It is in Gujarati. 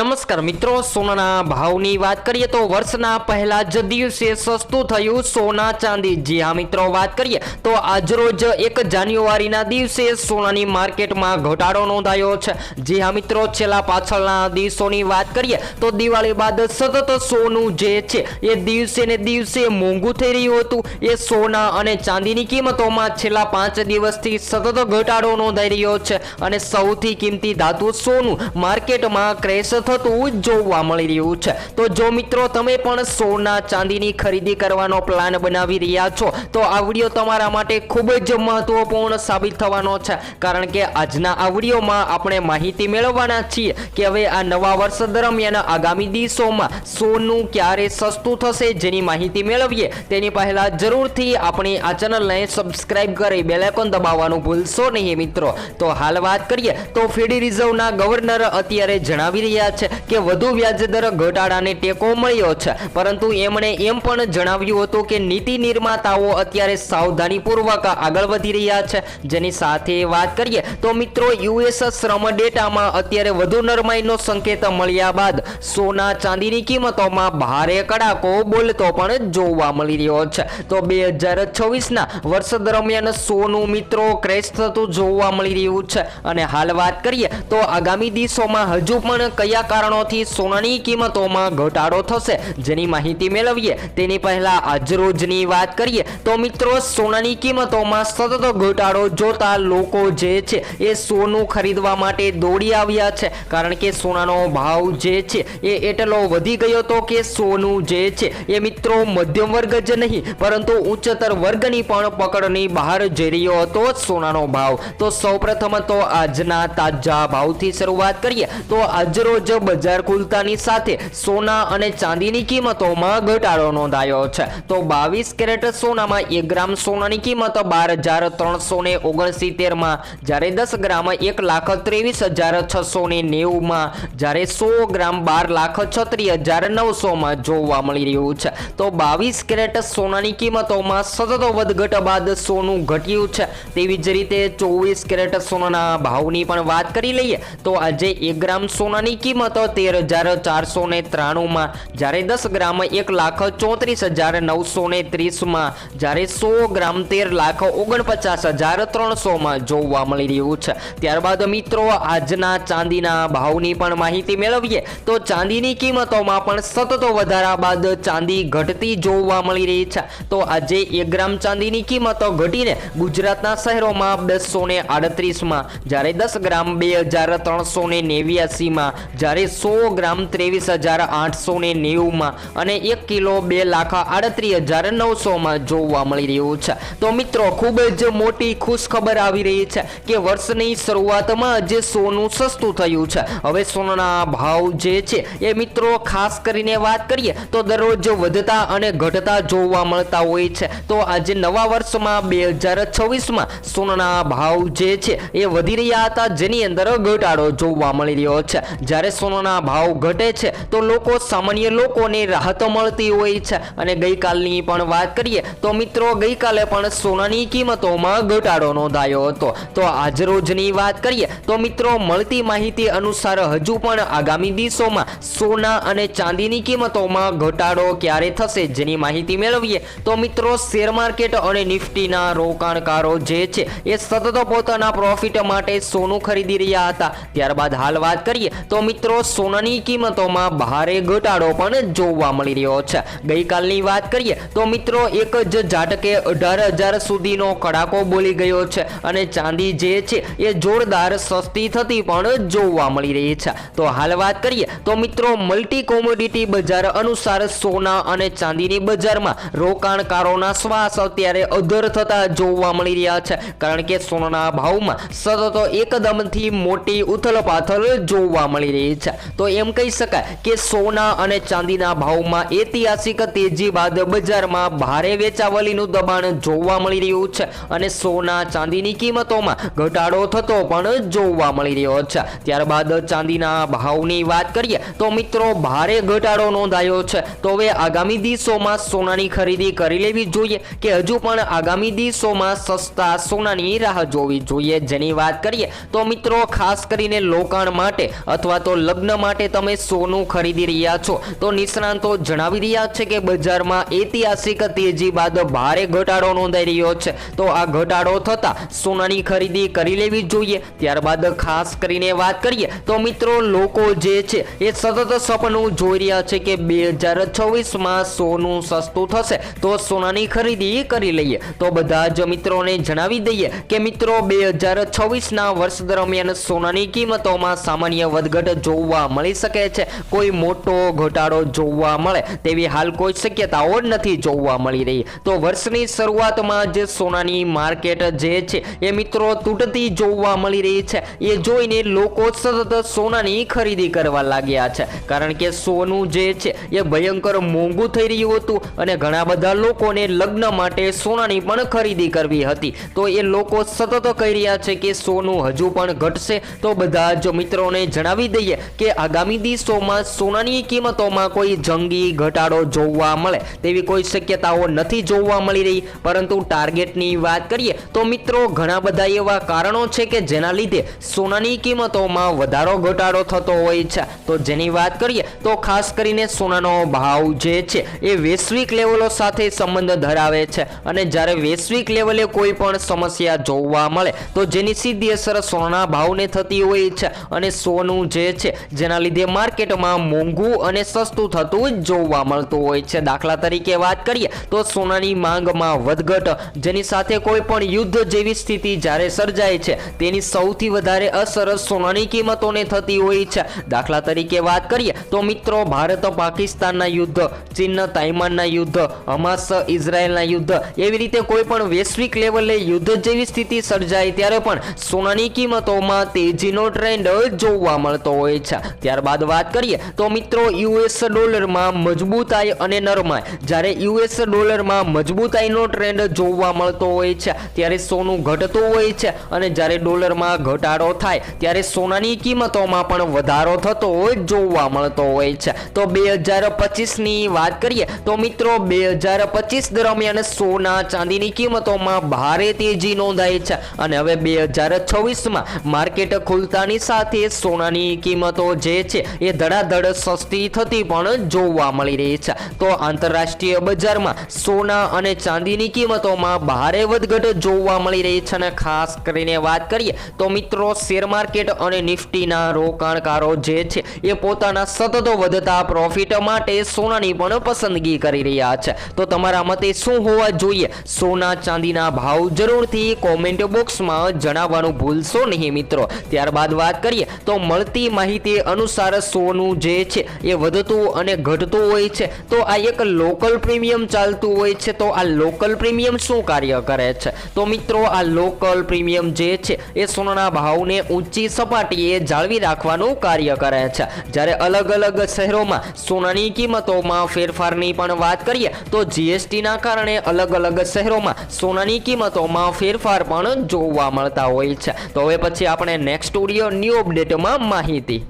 નમસ્કાર મિત્રો, સોનાના ભાવની વાત કરીએ તો વર્ષના પહેલા જ દિવસે સસ્તું થયું સોના ચાંદી. જી હા મિત્રો, વાત કરીએ તો આજરોજ એક જાન્યુઆરીના દિવસે સોનાની માર્કેટમાં ઘટાડો નોંધાયો છે. જી હા મિત્રો, છેલ્લા પાછળના દિવસોની વાત કરીએ તો દિવાળી બાદ સતત સોનું જે છે, એ દિવસે ને દિવસે મોંઘું થઈ રહ્યું હતું. એ સોના અને ચાંદીની કિંમતોમાં છેલ્લા પાંચ દિવસથી સતત ઘટાડો નોંધાઈ રહ્યો છે. અને સૌથી કિંમતી ધાતુ સોનું માર્કેટમાં ક્રેશ થતું જોવા મળી રહ્યું છે. તો જો મિત્રો, તમે પણ સોના ચાંદીની ખરીદી કરવાનો પ્લાન બનાવી રહ્યા છો, તો આ વીડિયો તમારા માટે ખૂબ જ મહત્વપૂર્ણ સાબિત થવાનો છે. કારણ કે આજના આ વિડીયોમાં આપણે માહિતી મેળવવાના છીએ કે હવે આ નવા વર્ષ દરમિયાન આગામી દિવસોમાં સોનું ક્યારે સસ્તું થશે જેની માહિતી મેળવીએ, તેની પહેલા જરૂરથી આપણી આ ચેનલને સબસ્ક્રાઈબ કરી બેલેકોન દબાવવાનું ભૂલશો નહીં મિત્રો. તો હાલ વાત કરીએ, તો ફેડી રિઝર્વના ગવર્નર અત્યારે જણાવી રહ્યા છે કે વધુ વ્યાજદર ઘટાડાને ટેકો મળ્યો છે. પરંતુ એમણે એમ પણ જણાવ્યું હતું કે નીતિ નિર્માતાઓ અત્યારે સાવધાનીપૂર્વક આગળ વધી રહ્યા છે. જેની સાથે વાત કરીએ તો મિત્રો યુએસ શ્રમ ડેટામાં અત્યારે વધુ નરમાઈનો સંકેત મળ્યા બાદ સોના ચાંદીની કિંમતોમાં ભારે કડાકો બોલતો પણ જોવા મળી રહ્યો છે. તો બે હજાર છવ્વીસના વર્ષ દરમિયાન સોનું મિત્રો ક્રેશ થતું જોવા મળી રહ્યું છે. અને હાલ વાત કરીએ તો આગામી દિવસોમાં હજુ પણ કયા કારણોથી સોનાની કિંમતોમાં ઘટાડો થશે. જેની માહિતી મેળવીએ, તેની પહેલા આજરોજની વાત કરીએ, તો મિત્રો સોનાની કિંમતોમાં સતત ઘટાડો જોતા લોકો જે છે, એ સોનું ખરીદવા માટે દોડી આવ્યા છે. કારણ કે સોનાનો ભાવ જે છે, એ એટલો વધી ગયો હતો કે સોનું જે છે, એ મિત્રો મધ્યમ વર્ગ જ નહીં, પરંતુ ઉચ્ચતર વર્ગની પણ પકડની બહાર જઈ રહ્યો હતો સોનાનો ભાવ. તો સૌપ્રથમ તો આજના તાજા ભાવથી શરૂઆત કરીએ. તો આજરોજ બજાર ખુલતાની સાથે સોના અને ચાંદીની કિંમતોમાં ઘટાડો નોંધાયો છે. તો બાવીસ કેરેટ સોનામાં એક ગ્રામ સોનાની કિંમત બાર હજાર ત્રણસો ને ઓગણસિત્તેરમાં, જ્યારે દસ ગ્રામ એક લાખ ત્રેવીસ હજાર છસો ને નેવુંમાં, જ્યારે સો ગ્રામ બાર લાખ છત્રીસ હજાર નવસોમાં જોવા મળી રહ્યું છે. તો બાવીસ કેરેટ સોનાની કિંમતોમાં સતત વધઘટ બાદ સોનું ઘટ્યું છે. તેવી જ રીતે ચોવીસ કેરેટ સોનાના ભાવની પણ વાત કરી લઈએ, તો આજે એક ગ્રામ સોનાની કિંમત તેર હજાર ચારસો ને ત્રાણુંમાં, જ્યારે દસ ગ્રામ એક લાખ ચોત્રીસ હજાર નવસો ને ત્રીસમાં, જ્યારે સો ગ્રામ તેર લાખ ઓગણપચાસ હજાર ત્રણસોમાં જોવા મળી રહ્યું છે. ત્યારબાદ મિત્રો, આજના ચાંદીના ભાવની પણ માહિતી મેળવીએ તો ચાંદીની કિંમતોમાં પણ સતત વધારા બાદ ચાંદી ઘટતી જોવા મળી રહી છે. તો આજે એક ગ્રામ ચાંદીની કિંમતો ઘટીને ગુજરાતના શહેરોમાં બસો ને આડત્રીસમાં, જ્યારે દસ ગ્રામ બે હજાર ત્રણસો ને નેવ્યાસીમાં જ્યારે સો ગ્રામ ત્રેવીસ હજાર આઠસો ને નેવુંમાં અને એક કિલો બે લાખ આડત્રીસ હજાર નવસોમાં જોવા મળી રહ્યું છે. તો મિત્રો, ખૂબ જ મોટી ખુશ ખબર આવી રહી છે કે વર્ષની શરૂઆતમાં જે સોનું સસ્તું થયું છે. હવે સોનાના ભાવ જે છે એ મિત્રો, ખાસ કરીને વાત કરીએ તો દરરોજ વધતા અને ઘટતા જોવા મળતા હોય છે. તો આજે નવા વર્ષમાં બે હજાર છવ્વીસમાં સોનાના ભાવ જે છે એ વધી રહ્યા હતા, જેની અંદર ઘટાડો જોવા મળી રહ્યો છે. જ્યારે સોનાના ભાવ ઘટે છે, તો લોકો સામાન્ય લોકોને રાહત મળતી હોય છે. અને ગઈકાલની પણ વાત કરીએ, તો મિત્રો ગઈકાલે પણ સોનાની કિંમતોમાં ઘટાડો નોંધાયો હતો. તો આજરોજની વાત કરીએ, તો મિત્રો મળતી માહિતી અનુસાર હજુ પણ આગામી દિવસોમાં સોના અને ચાંદીની કિંમતોમાં ઘટાડો ક્યારે થશે જેની માહિતી મેળવીએ, તો મિત્રો શેર માર્કેટ અને નિફ્ટીના રોકાણકારો જે છે, એ સતત પોતાના પ્રોફિટ માટે સોનું ખરીદી રહ્યા હતા. ત્યારબાદ હાલ વાત કરીએ, તો મિત્રો સોનાની કિંમતોમાં ભારે ઘટાડો પણ જોવા મળી રહ્યો છે. ગઈકાલની વાત કરીએ તો મિત્રો, એક જ ઝાટકે અઢાર હજાર સુધીનો કડાકો બોલી ગયો છે અને ચાંદી જે છે એ જોરદાર સસ્તી થતી પણ જોવા મળી રહી છે. તો હાલ વાત કરીએ તો મિત્રો મલ્ટી કોમોડિટી બજાર અનુસાર સોના અને ચાંદીની બજારમાં રોકાણકારોના શ્વાસ અત્યારે અધર થતા જોવા મળી રહ્યા છે. કારણ કે સોનાના ભાવમાં સતત એકદમથી મોટી ઉથલપાથલ જોવા મળી રહી છે. તો એમ કહી શકાય કે સોના અને ચાંદીના ભાવમાં ઐતિહાસિક તેજી બાદ બજારમાં ભારે વેચાવલીનું દબાણ જોવા મળી રહ્યું છે અને સોના ચાંદીની કિંમતોમાં ઘટાડો થતો પણ જોવા મળી રહ્યો છે. ત્યારબાદ ચાંદીના ભાવની વાત કરીએ તો મિત્રો ભારે ઘટાડો નોંધાયો છે. તો હવે આગામી દિવસોમાં સોનાની ખરીદી કરી લેવી જોઈએ કે હજુ પણ આગામી દિવસોમાં સસ્તા સોનાની રાહ જોવી જોઈએ? જેની વાત કરીએ તો મિત્રો ખાસ કરીને લોકાણ માટે અથવા તો લગ્ન માટે તમે સોનું ખરીદી રહ્યા છો. તો નિષ્ણાંતો જણાવી રહ્યા છે કે બજારમાં ઐતિહાસિક તેજી બાદ ભારે ઘટાડો નોંધાઈ રહ્યો છે. તો આ ઘટાડો થતા સોનાની ખરીદી કરી લેવી જોઈએ. ત્યારબાદ ખાસ કરીને વાત કરીએ તો મિત્રો લોકો જે છે એ સતત સપનું જોઈ રહ્યા છે કે બે હજાર છવ્વીસમાં સોનું સસ્તું થશે. તો સોનાની ખરીદી કરી લઈએ. તો બધા જ મિત્રોને જણાવી દઈએ કે મિત્રો બે હજાર છવ્વીસના વર્ષ દરમિયાન સોનાની કિંમતોમાં સામાન્ય વધઘટ જોવા મળી શકે છે. કોઈ મોટો ઘટાડો જોવા મળે તેવી હાલ કોઈ શક્યતાઓ નથી જોવા મળી રહી. તો વર્ષની શરૂઆતમાં જે સોનાની માર્કેટ જે છે એ મિત્રો તૂટતી જોવા મળી રહી છે. એ જોઈને લોકો સતત સોનાની ખરીદી કરવા લાગ્યા છે. કારણ કે સોનું જે છે એ ભયંકર મોંઘું થઈ રહ્યું હતું અને ઘણા બધા લોકોને લગ્ન માટે સોનાની પણ ખરીદી કરવી હતી. તો એ લોકો સતત કહી રહ્યા છે કે સોનું હજુ પણ ઘટશે. તો બધા જ મિત્રોને જણાવી દઈએ કે આગામી દિવસોમાં સોનાની કિંમતોમાં કોઈ જંગી ઘટાડો જોવા મળે તેવી કોઈ શક્યતાઓ નથી જોવા મળી રહી. પરંતુ ટાર્ગેટની વાત કરીએ તો મિત્રો, ઘણા બધા એવા કારણો છે કે જેના લીધે સોનાની કિંમતોમાં વધારો ઘટાડો થતો હોય છે. તો જેની વાત કરીએ તો ખાસ કરીને સોનાનો ભાવ જે છે એ વૈશ્વિક લેવલો સાથે સંબંધ ધરાવે છે. અને જ્યારે વૈશ્વિક લેવલે કોઈ પણ સમસ્યા જોવા મળે તો જેની સીધી અસર સોનાના ભાવને થતી હોય છે. અને સોનું જે છે જેના લીધે માર્કેટમાં મોંઘું અને સસ્તું થતું જોવા મળતું હોય છે. દાખલા તરીકે વાત કરીએ તો સોનાની માંગમાં વધઘટ, જેની સાથે કોઈ પણ યુદ્ધ જેવી સ્થિતિ જ્યારે સર્જાય છે, તેની સૌથી વધારે અસર સોનાની કિંમતોને થતી હોય છે. દાખલા તરીકે વાત કરીએ તો મિત્રો, ભારત પાકિસ્તાનના યુદ્ધ, ચીન તાઇમાનના યુદ્ધ, હમાસ ઇઝરાયલના યુદ્ધ, એવી રીતે કોઈ પણ વૈશ્વિક લેવલે યુદ્ધ જેવી સ્થિતિ સર્જાય ત્યારે પણ સોનાની કિંમતોમાં તેજીનો ટ્રેન્ડ જોવા મળતો હોય છે. ત્યારબાદ વાત કરીએ તો મિત્રો યુએસ ડોલરમાં મજબૂતાઈ અને નરમાઈ. જ્યારે યુએસ ડોલરમાં મજબૂતાઈનો ટ્રેન્ડ જોવા મળતો હોય છે, ત્યારે સોનું ઘટતું હોય છે અને જ્યારે ડોલરમાં ઘટાડો થાય, ત્યારે સોનાની કિંમતોમાં પણ વધારો થતો હોય, જોવા મળતો હોય છે. તો બે હજાર પચીસની વાત કરીએ તો મિત્રો બે હજાર પચીસ દરમિયાન સોના ચાંદીની કિંમતોમાં ભારે તેજી નોંધાઈ છે. અને હવે બે હજાર છવ્વીસમાં માર્કેટ ખુલતાની સાથે સોનાની કિંમતો જે છે એ ધડાધડ સસ્તી થતી પણ જોવા મળી રહી છે. તો આંતરરાષ્ટ્રીય બજારમાં સોના અને ચાંદીની કિંમતોમાં ભારે વધઘટ જોવા મળી રહી છે અને ખાસ કરીને વાત કરીએ તો મિત્રો શેર માર્કેટ અને નિફ્ટીના રોકાણકારો જે છે એ પોતાના સતત વધતા પ્રોફિટ માટે સોનાની પણ પસંદગી કરી રહ્યા છે. તો તમારા મતે શું હોવા જોઈએ? સોના, ચાંદીના ભાવ જરૂરથી કોમેન્ટ બોક્સમાં જણાવવાનું ભૂલશો નહીં મિત્રો. ત્યારબાદ વાત કરીએ તો મળતી માહિતી અનુસાર સોનું જે છે એ વધતું અને ઘટતું હોય છે. તો આ એક લોકલ પ્રીમિયમ ચાલતું હોય છે. તો આ લોકલ પ્રીમિયમ શું કાર્ય કરે છે? તો મિત્રો, આ લોકલ પ્રીમિયમ જે છે એ સોનાના ભાવને ઊંચી સપાટીએ જાળવી રાખવાનું કાર્ય કરે છે. જ્યારે અલગ અલગ શહેરોમાં સોનાની કિંમતોમાં ફેરફારની પણ વાત કરીએ, તો જીએસટીના કારણે અલગ અલગ શહેરોમાં સોનાની કિંમતોમાં ફેરફાર પણ જોવા મળતા હોય છે. તો હવે પછી આપણે નેક્સ્ટ ઓડિયો ન્યૂ અપડેટમાં માહિતી.